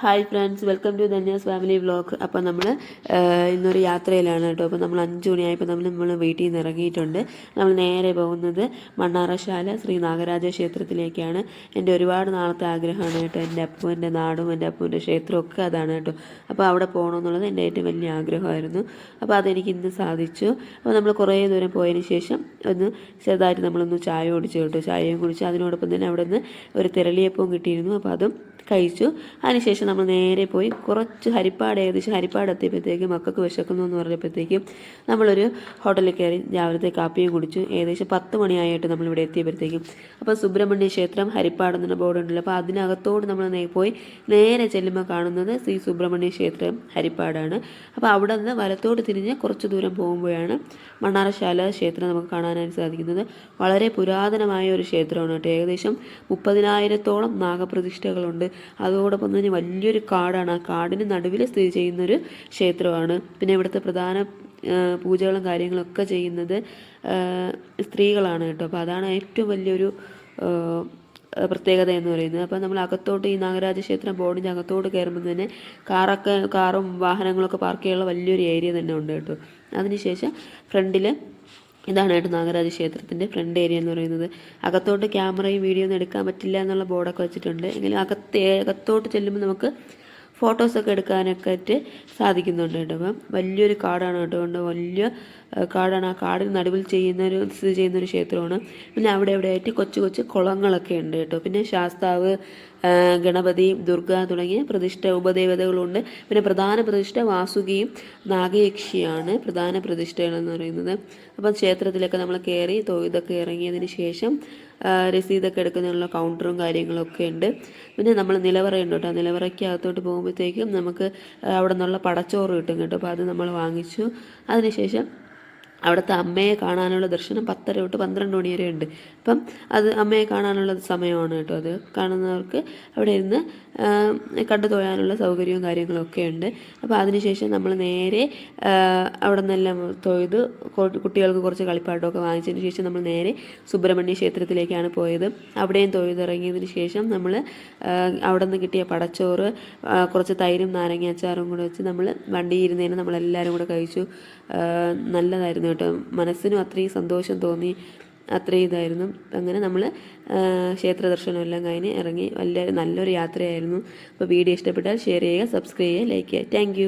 Hi friends welcome to Dhanya's family vlog അപ്പോൾ നമ്മൾ ഇന്നൊരു യാത്രയിലാണ് കേട്ടോ. അപ്പോൾ നമ്മൾ അഞ്ച് മണിയായപ്പോൾ നമ്മൾ നമ്മൾ വീട്ടിൽ നിന്ന് ഇറങ്ങിയിട്ടുണ്ട്. നമ്മൾ നേരെ പോകുന്നത് മണ്ണാറശാല ശ്രീ നാഗരാജ ക്ഷേത്രത്തിലേക്കാണ്. എന്റെ ഒരുപാട് നാളത്തെ ആഗ്രഹമാണ് കേട്ടോ. എന്റെ അപ്പുവിന്റെ നാടും എന്റെ അപ്പുവിന്റെ ക്ഷേത്രവും ഒക്കെ അതാണ് കേട്ടോ. അപ്പോൾ അവിടെ പോകണമെന്നുള്ളത് എന്റെ ഏറ്റവും വലിയ ആഗ്രഹമായിരുന്നു. അപ്പോൾ അതെനിക്ക് ഇന്ന് സാധിച്ചു. അപ്പോൾ നമ്മൾ കുറേ ദൂരം പോയതിന് ശേഷം ഒന്ന് ചെറുതായിട്ട് നമ്മളൊന്ന് ചായ കുടിച്ചു കേട്ടോ. ചായയും കുടിച്ച് അതിനോടൊപ്പം തന്നെ അവിടെ നിന്ന് ഒരു തിരളിയപ്പവും കിട്ടിയിരുന്നു. അപ്പോൾ അതും കഴിച്ചു. അതിനുശേഷം നമ്മൾ നേരെ പോയി കുറച്ച് ഹരിപ്പാട് ഏകദേശം ഹരിപ്പാട് എത്തിയപ്പോഴത്തേക്കും മക്കൾക്ക് വിശക്കുന്നു എന്ന് പറഞ്ഞപ്പോഴത്തേക്കും നമ്മളൊരു ഹോട്ടലിൽ കയറി രാവിലത്തെ കാപ്പിയും കുടിച്ചു. ഏകദേശം പത്ത് മണിയായിട്ട് നമ്മളിവിടെ എത്തിയപ്പോഴത്തേക്കും. അപ്പോൾ സുബ്രഹ്മണ്യ ക്ഷേത്രം ഹരിപ്പാട് എന്ന ബോർഡ് ഉണ്ടല്ലോ. അപ്പോൾ അതിനകത്തോട് നമ്മൾ പോയി നേരെ ചെല്ലുമ്പോൾ കാണുന്നത് ശ്രീ സുബ്രഹ്മണ്യ ക്ഷേത്രം ഹരിപ്പാടാണ്. അപ്പോൾ അവിടെ നിന്ന് വലത്തോട്ട് തിരിഞ്ഞ് കുറച്ച് ദൂരം പോകുമ്പോഴാണ് മണ്ണാറശാല ക്ഷേത്രം നമുക്ക് കാണാനായിട്ട് സാധിക്കുന്നത്. വളരെ പുരാതനമായ ഒരു ക്ഷേത്രമാണ് കേട്ടോ. ഏകദേശം മുപ്പതിനായിരത്തോളം നാഗപ്രതിഷ്ഠകളുണ്ട്. അതോടൊപ്പം തന്നെ വലിയൊരു കാടാണ്. ആ കാടിന് നടുവിൽ സ്ഥിതി ചെയ്യുന്നൊരു ക്ഷേത്രമാണ്. പിന്നെ ഇവിടുത്തെ പ്രധാന പൂജകളും കാര്യങ്ങളൊക്കെ ചെയ്യുന്നത് സ്ത്രീകളാണ് കേട്ടോ. അപ്പോൾ അതാണ് ഏറ്റവും വലിയൊരു പ്രത്യേകത എന്ന് പറയുന്നത്. അപ്പോൾ നമ്മൾ അകത്തോട്ട് ഈ നാഗരാജ ക്ഷേത്രം ബോർഡിന്റെ അകത്തോട്ട് കയറുമ്പോൾ തന്നെ കാറൊക്കെ കാറും വാഹനങ്ങളൊക്കെ പാർക്ക് ചെയ്യാനുള്ള വലിയൊരു ഏരിയ തന്നെ ഉണ്ട് കേട്ടോ. അതിനുശേഷം ഫ്രണ്ടിൽ ഇതാണ് കേട്ടോ നാഗരാജ ക്ഷേത്രത്തിന്റെ ഫ്രണ്ട് ഏരിയ എന്ന് പറയുന്നത്. അകത്തോട്ട് ക്യാമറയും വീഡിയോ ഒന്നും എടുക്കാൻ പറ്റില്ല എന്നുള്ള ബോർഡൊക്കെ വെച്ചിട്ടുണ്ട്. എങ്കിലും അകത്തെ അകത്തോട്ട് ചെല്ലുമ്പോൾ നമുക്ക് ഫോട്ടോസൊക്കെ എടുക്കാനൊക്കെ ആയിട്ട് സാധിക്കുന്നുണ്ട് കേട്ടോ അപ്പം വലിയൊരു കാടാണ് കേട്ടോ. വലിയ കാടാണ്. ആ കാടിന് നടുവിൽ ചെയ്യുന്ന ഒരു സ്ഥിതി ചെയ്യുന്ന ഒരു ക്ഷേത്രമാണ്. പിന്നെ അവിടെ ആയിട്ട് കൊച്ചു കൊച്ചു കുളങ്ങളൊക്കെ ഉണ്ട് കേട്ടോ. പിന്നെ ശാസ്താവ് ഗണപതി ദുർഗ തുടങ്ങിയ പ്രതിഷ്ഠ ഉപദേവതകളുണ്ട്. പിന്നെ പ്രധാന പ്രതിഷ്ഠ വാസുകിയും നാഗയക്ഷിയാണ് പ്രധാന പ്രതിഷ്ഠകളെന്ന് പറയുന്നത്. അപ്പം ക്ഷേത്രത്തിലൊക്കെ നമ്മൾ കയറി ഇതൊക്കെ ഇറങ്ങിയതിന് ശേഷം രസീതൊക്കെ എടുക്കുന്നതിനുള്ള കൗണ്ടറും കാര്യങ്ങളൊക്കെ ഉണ്ട്. പിന്നെ നമ്മൾ നിലവറയുണ്ട് കേട്ടോ. നിലവറയ്ക്ക് അകത്തോട്ട് പോകുമ്പോഴത്തേക്കും നമുക്ക് അവിടെ നിന്നുള്ള പടച്ചോറ് കിട്ടും കേട്ടോ. അപ്പോൾ അത് നമ്മൾ വാങ്ങിച്ചു. അതിനുശേഷം അവിടുത്തെ അമ്മയെ കാണാനുള്ള ദർശനം പത്തര തൊട്ട് പന്ത്രണ്ട് മണി വരെ ഉണ്ട്. അപ്പം അത് അമ്മയെ കാണാനുള്ള സമയമാണ് കേട്ടോ അത്. കാണുന്നവർക്ക് അവിടെ ഇരുന്ന് കണ്ടു തൊഴാനുള്ള സൗകര്യവും കാര്യങ്ങളൊക്കെ ഉണ്ട്. അപ്പോൾ അതിനുശേഷം നമ്മൾ നേരെ അവിടെ നിന്നെല്ലാം തൊഴുത് കുട്ടികൾക്ക് കുറച്ച് കളിപ്പാട്ടമൊക്കെ വാങ്ങിച്ചതിന് ശേഷം നമ്മൾ നേരെ സുബ്രഹ്മണ്യ ക്ഷേത്രത്തിലേക്കാണ് പോയത്. അവിടെയും തൊഴുതിറങ്ങിയതിന് ശേഷം നമ്മൾ അവിടെ നിന്ന് കിട്ടിയ പടച്ചോറ് കുറച്ച് തൈരും നാരങ്ങ അച്ചാറും കൂടെ വെച്ച് നമ്മൾ വണ്ടിയിൽ ഇരുന്നതിന് നമ്മളെല്ലാവരും കൂടെ കഴിച്ചു. നല്ലതായിരുന്നു കേട്ടോ മനസ്സിനും അത്രയും സന്തോഷം തോന്നി അത്രയും ഇതായിരുന്നു. അങ്ങനെ നമ്മൾ ക്ഷേത്ര ദർശനം എല്ലാം കഴിഞ്ഞ് ഇറങ്ങി വലിയ നല്ലൊരു യാത്രയായിരുന്നു. അപ്പോൾ വീഡിയോ ഇഷ്ടപ്പെട്ടാൽ ഷെയർ ചെയ്യുക സബ്സ്ക്രൈബ് ചെയ്യുക ലൈക്ക് ചെയ്യുക. താങ്ക്